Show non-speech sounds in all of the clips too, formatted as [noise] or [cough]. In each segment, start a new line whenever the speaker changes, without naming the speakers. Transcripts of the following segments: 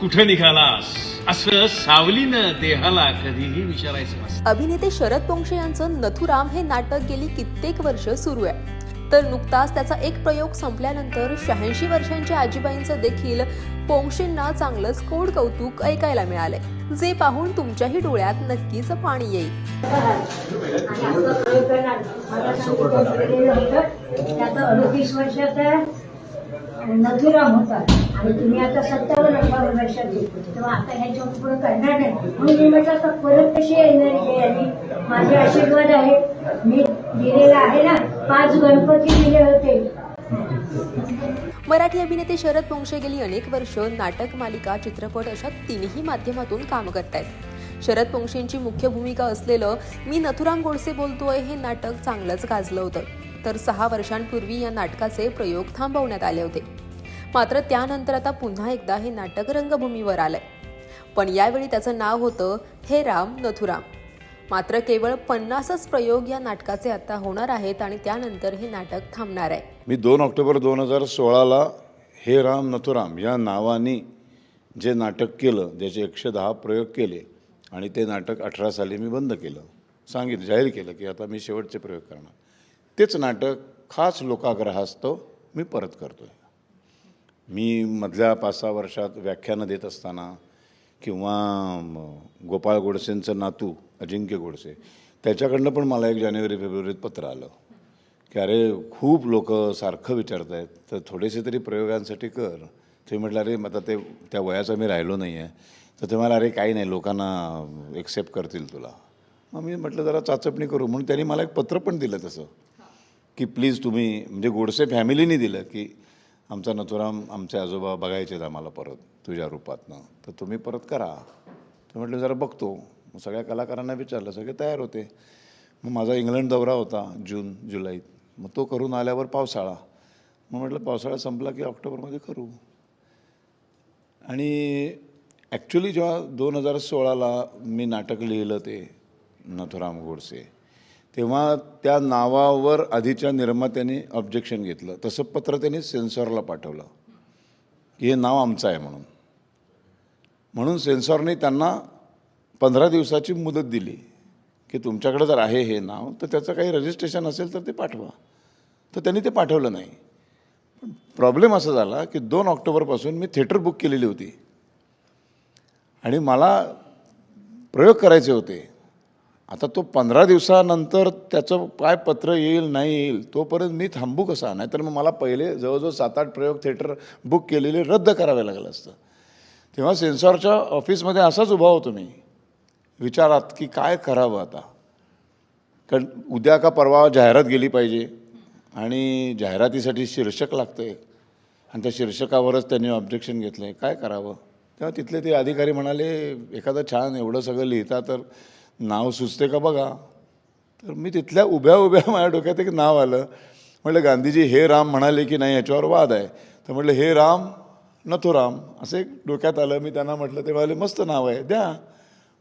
कुठे निघालास? असं सावलीनं देहाला कधीही विचारायचं
अभिनेते शरद पोंक्षे यांचं नथुराम हे नाटक गेली कित्येक वर्ष सुरू आहे. तर नुकताच त्याचा एक प्रयोग संपल्यानंतर शहाऐंशी वर्षांच्या आजीबाईंचं देखील पोंक्षेंना चांगलंच कोड कौतुक ऐकायला मिळालंय. जे पाहून तुमच्याही डोळ्यात नक्कीच पाणी येईल.
त्याचा अडतीस वर्षाचा नथुराम होता आणि तुम्ही आता सत्तावन्न अठ्ठावन्न वर्षात घेतले तेव्हा आता ह्याच्या पुढे करणार नाही. म्हणून मी म्हटलं आता परत कशी येणार आणि माझे आशीर्वाद आहे. मी दिलेला आहे ना पाच गणपती दिले होते.
मराठी अभिनेते शरद पोंक्षे गेली अनेक वर्ष नाटक मालिका चित्रपट अशा तिन्ही माध्यमातून काम करतायत. शरद पोंक्षेंची मुख्य भूमिका असलेलं मी नथुराम गोडसे बोलतोय हे नाटक चांगलंच गाजलं होतं. तर सहा वर्षांपूर्वी या नाटकाचे प्रयोग थांबवण्यात आले होते. मात्र त्यानंतर आता पुन्हा एकदा हे नाटक रंगभूमीवर आलंय. पण यावेळी त्याचं नाव होतं हे राम नथुराम. मात्र केवळ पन्नासच प्रयोग या नाटकाचे आता होणार आहेत आणि त्यानंतर हे नाटक थांबणार आहे.
मी दोन ऑक्टोबर दोन हजार सोळाला हे राम नथुराम या नावाने जे नाटक केलं ज्याचे एकशे दहा प्रयोग केले आणि ते नाटक अठरा साली मी बंद केलं सांगितलं जाहीर केलं की आता मी शेवटचे प्रयोग करणार. तेच नाटक खास लोकाग्रहास्तव मी परत करतो आहे मी मधल्या पाच सहा वर्षात व्याख्यानं देत असताना किंवा गोपाळ गोडसेंचं नातू अजिंक्य गोडसे त्याच्याकडनं पण मला एक जानेवारी फेब्रुवारीत पत्र आलं. की अरे खूप लोक सारखं विचारत आहेत तर थोडेसे तरी प्रयोगांसाठी कर. ते म्हटलं अरे आता ते त्या वयाचा मी राहिलो नाही आहे तर ते मला अरे काही नाही लोकांना एक्सेप्ट करतील तुला. मग मी म्हटलं जरा चाचपणी करू. म्हणून त्यांनी मला एक पत्र पण दिलं तसं. की प्लीज तुम्ही म्हणजे गोडसे फॅमिलीने दिलं की आमचा नथुराम आमचे आजोबा बघायचेत आम्हाला परत तुझ्या रूपातनं. तर तुम्ही परत करा. तर म्हटलं जरा बघतो. मग सगळ्या कलाकारांना विचारलं सगळे तयार होते. मग माझा इंग्लंड दौरा होता जून जुलैत. मग तो करून आल्यावर पावसाळा. मग म्हटलं पावसाळा संपला की ऑक्टोबरमध्ये करू. आणि ॲक्च्युली जेव्हा दोन हजार सोळाला मी नाटक लिहिलं ते नथुराम गोडसे तेव्हा त्या नावावर आधीच्या निर्मात्याने ऑब्जेक्शन घेतलं. तसं पत्र त्यांनी सेन्सॉरला पाठवलं. की हे नाव आमचं आहे म्हणून. म्हणून सेन्सॉरने त्यांना पंधरा दिवसाची मुदत दिली की तुमच्याकडे जर आहे हे नाव तर त्याचं काही रजिस्ट्रेशन असेल तर ते पाठवा. तर त्यांनी ते पाठवलं नाही. पण प्रॉब्लेम असा झाला की दोन ऑक्टोबरपासून मी थिएटर बुक केलेली होती. आणि मला प्रयोग करायचे होते. आता तो पंधरा दिवसानंतर त्याचं काय पत्र येईल नाही येईल तोपर्यंत मी थांबू कसा? नाही तर मग मला पहिले जवळजवळ सात आठ प्रयोग थिएटर बुक केलेले रद्द करावे लागलं असतं. तेव्हा सेन्सॉरच्या ऑफिसमध्ये असाच उभा होतो मी. विचारात की काय करावं आता? कारण उद्या का परवा जाहिरात गेली पाहिजे आणि जाहिरातीसाठी शीर्षक लागतं आहे आणि त्या शीर्षकावरच त्यांनी ऑब्जेक्शन घेतलं आहे काय करावं? तेव्हा तिथले ते अधिकारी म्हणाले एखादं छान एवढं सगळं लिहिता तर नाव सुचते का बघा. तर मी तिथल्या उभ्या उभ्या [laughs] माझ्या डोक्यात एक नाव आलं. म्हटलं गांधीजी हे राम म्हणाले की नाही याच्यावर वाद आहे. तर म्हटलं हे राम नथुराम असं एक डोक्यात आलं. मी त्यांना म्हटलं ते म्हणाले मस्त नाव आहे द्या.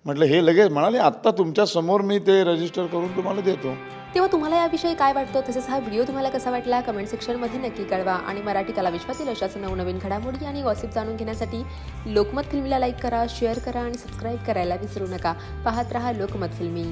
म्हटलं हे लगेच म्हणाले आत्ता तुमच्यासमोर मी ते रजिस्टर करून तुम्हाला देतो.
तेव्हा तुम्हाला याविषयी काय वाटतं? तसेच हा व्हिडिओ तुम्हाला कसा वाटला? कमेंट सेक्शनमध्ये नक्की कळवा. आणि मराठी कला विश्वातील अशाच नवनवीन घडामोडी आणि गॉसिप जाणून घेण्यासाठी लोकमत फिल्मीला लाईक करा शेअर करा आणि सबस्क्राईब करायला विसरू नका. पाहत रहा लोकमत फिल्मी.